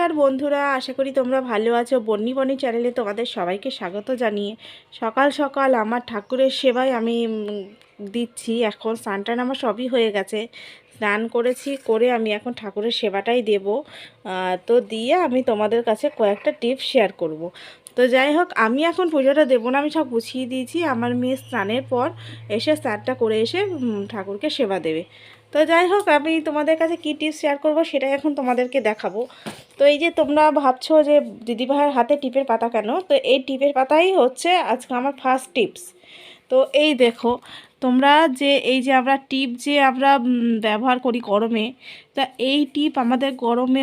নমস্কার বন্ধুরা, আশা করি তোমরা ভালো আছো। বন্নি বনি চ্যানেলে তোমাদের সবাইকে স্বাগত জানিয়ে সকাল সকাল আমার ঠাকুরের সেবায় আমি দিচ্ছি। এখন স্নান আমার সবই হয়ে গেছে। স্নান করেছি, করে আমি এখন ঠাকুরের সেবাটাই দেব। তো দিয়ে আমি তোমাদের কাছে কয়েকটা টিপস শেয়ার করব। তো যাই হোক, আমি এখন পুজোটা দেবো না, আমি সব গুছিয়ে দিয়েছি। আমার মেয়ে স্নানের পর এসে স্নানটা করে এসে ঠাকুরকে সেবা দেবে। তো যাই হোক, আমি তোমাদের কাছে কী টিপস শেয়ার করব সেটাই এখন তোমাদেরকে দেখাবো। তো এই যে তোমরা ভাবছ যে দিদিভাইয়ের হাতে টিপের পাতা কেন? তো এই টিপের পাতাই হচ্ছে আজকে আমার ফার্স্ট টিপস তো এই দেখো তোমরা যে এই যে আমরা টিপ যে আমরা ব্যবহার করি গরমে, তা এই টিপ আমাদের গরমে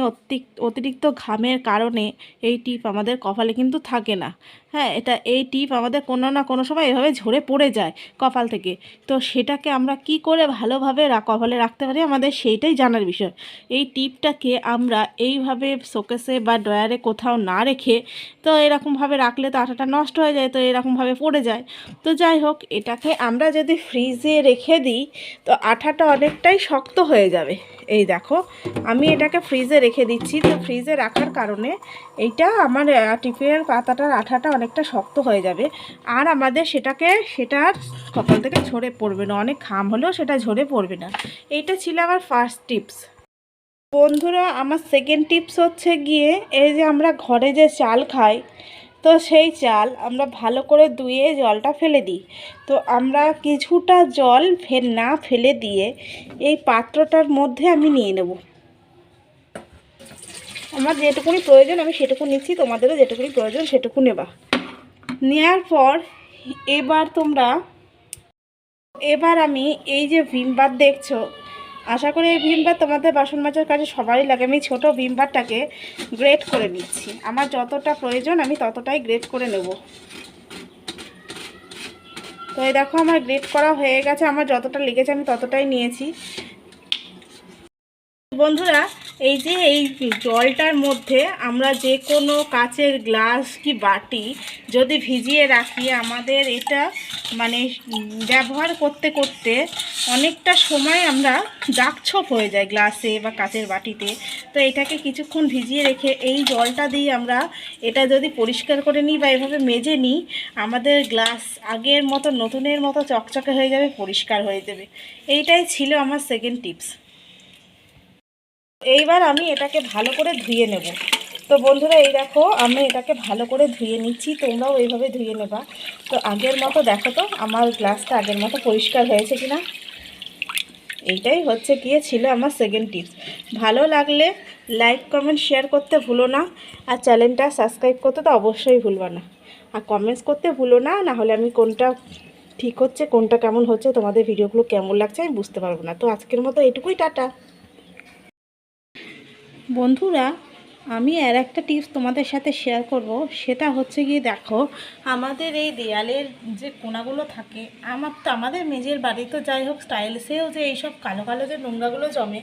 অতিরিক্ত ঘামের কারণে এই টিপ আমাদের কপালে কিন্তু থাকে না। হ্যাঁ এটা এই টিপ আমাদের কোনো না কোনো সময় এভাবে ঝরে পড়ে যায় কপাল থেকে। তো সেটাকে আমরা কি করে ভালোভাবে কপালে রাখতে পারি আমাদের সেইটাই জানার বিষয়। এই টিপটাকে আমরা এইভাবে শোকেসে বা ড্রয়ারে কোথাও না রেখে, তো এরকমভাবে রাখলে তো আটাটা নষ্ট হয়ে যায়, তো এরকমভাবে পড়ে যায়। তো যাই হোক, এটাকে আমরা যদি ফ্রিজে রেখে দিই, তো আঠাটা অনেকটাই শক্ত হয়ে যাবে। এই দেখো, আমি এটাকে ফ্রিজে রেখে দিচ্ছি। তো ফ্রিজে রাখার কারণে এইটা আমার টিফিনের পাতাটার আঠাটা অনেকটা শক্ত হয়ে যাবে। আর আমাদের সেটাকে সেটা কপাল থেকে ঝরে পড়বে না, অনেক খাম হলেও সেটা ঝরে পড়বে না। এইটা ছিল আমার ফার্স্ট টিপস বন্ধুরা, আমার সেকেন্ড টিপস হচ্ছে গিয়ে, এই যে আমরা ঘরে যে চাল খাই তো সেই চাল আমরা ভালো করে ধুয়ে জলটা ফেলে দিই। তো আমরা কিছুটা জল ফের না ফেলে দিয়ে এই পাত্রটার মধ্যে আমি নিয়ে নেব। আমার যেটুকুনি প্রয়োজন আমি সেটুকু নিচ্ছি, তোমাদেরও যেটুকুনি প্রয়োজন সেটুকু নেবা। নেওয়ার পর এবার তোমরা, এবার আমি এই যে ভিমবার দেখছ আশা করি এই ভিমবার তোমাদের বাসন মাজার কাজে সবারই লাগে। আমি ছোটো ভিমবারটাকে গ্রেট করে নিচ্ছি। আমার যতটা প্রয়োজন আমি ততটাই গ্রেট করে নেব। তো এই দেখো আমার গ্রেট করা হয়ে গেছে। আমার যতটা লেগেছে আমি ততটাই নিয়েছি। বন্ধুরা এই যে এই জলটার মধ্যে আমরা যে কোনো কাচের গ্লাস কি বাটি যদি ভিজিয়ে রাখি, আমাদের এটা মানে ব্যবহার করতে করতে অনেকটা সময় আমরা দাগছোপ হয়ে যায় গ্লাসে বা কাচের বাটিতে। তো এটাকে কিছুক্ষণ ভিজিয়ে রেখে এই জলটা দিয়ে আমরা এটা যদি পরিষ্কার করে নিই বা এভাবে মেজে নিই, আমাদের গ্লাস আগের মতো নতুনের মতো চকচকে হয়ে যাবে, পরিষ্কার হয়ে যাবে। এইটাই ছিল আমার সেকেন্ড টিপস এইবার আমি এটাকে ভালো করে ধুয়ে নেব। তো বন্ধুরা, এই দেখো, আমি এটাকে ভালো করে ধুয়ে নিচ্ছি। তোমরাও এইভাবে ধুয়ে নেবা। তো আগের মতো দেখো তো, আমার গ্লাসটা আগের মতো পরিষ্কার হয়েছে কিনা? এইটাই হচ্ছে গিয়ে ছিল আমার সেকেন্ড টিপস ভালো লাগলে লাইক কমেন্ট শেয়ার করতে ভুলো না। আর চ্যানেলটা সাবস্ক্রাইব করতে তো অবশ্যই ভুলবা না। আর কমেন্টস করতে ভুলো না না হলে আমি কোনটা ঠিক হচ্ছে, কোনটা কেমন হচ্ছে, তোমাদের ভিডিওগুলো কেমন লাগছে আমি বুঝতে পারব না। তো আজকের মতো এটুকুই টাটা। বন্ধুরা, আমি আর একটা টিপস তোমাদের সাথে শেয়ার করব। সেটা হচ্ছে গিয়ে দেখো, আমাদের এই দেয়ালের যে কোনাগুলো থাকে, আমার তো আমাদের মেজের বাড়ি তো যাই হোক স্টাইলসেও যে এইসব কালো কালো যে নোংরাগুলো জমে,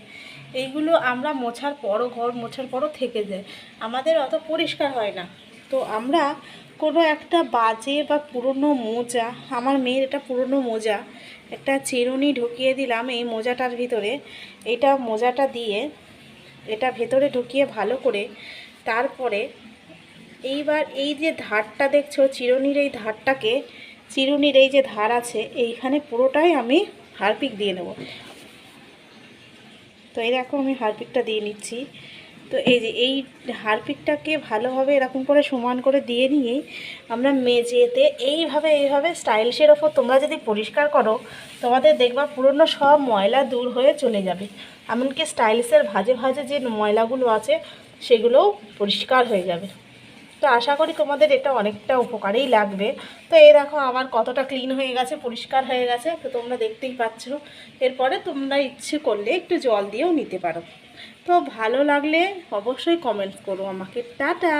এইগুলো আমরা মোছার পরও ঘর, মোছার পরও থেকে যায়। আমাদের অত পরিষ্কার হয় না। তো আমরা কোনো একটা বাজে বা পুরনো মোজা, আমার মেয়ের এটা পুরনো মোজা, একটা চিরুনি ঢুকিয়ে দিলাম এই মোজাটার ভিতরে। এটা মোজাটা দিয়ে এটা ভেতরে ঢুকিয়ে ভালো করে তারপরে এইবার এই যে ধারটা দেখছ, চিরুনির এই ধারটাকে, চিরুনির এই যে ধার আছে, এইখানে পুরোটাই আমি হারপিক দিয়ে নেব। তো এই দেখো আমি হারপিকটা দিয়ে নিচ্ছি। তো এই যে, এই হারপিকটাকে ভালোভাবে এরকম করে সমান করে দিয়ে নিয়ে আমরা মেঝেতে এইভাবে এইভাবে স্টাইলসের ওপর তোমরা যদি পরিষ্কার করো, তোমাদের দেখবা পুরনো সব ময়লা দূর হয়ে চলে যাবে। এমনকি স্টাইলসের ভাজে ভাজে যে ময়লাগুলো আছে, সেগুলোও পরিষ্কার হয়ে যাবে। তো আশা করি তোমাদের এটা অনেকটা উপকারেই লাগবে। তো এই দেখো আমার কতটা ক্লিন হয়ে গেছে, পরিষ্কার হয়ে গেছে, তো তোমরা দেখতেই পাচ্ছ। এরপরে তোমরা ইচ্ছে করলে একটু জল দিয়েও নিতে পারো। তো ভালো লাগলে অবশ্যই কমেন্ট করো আমাকে। টাটা!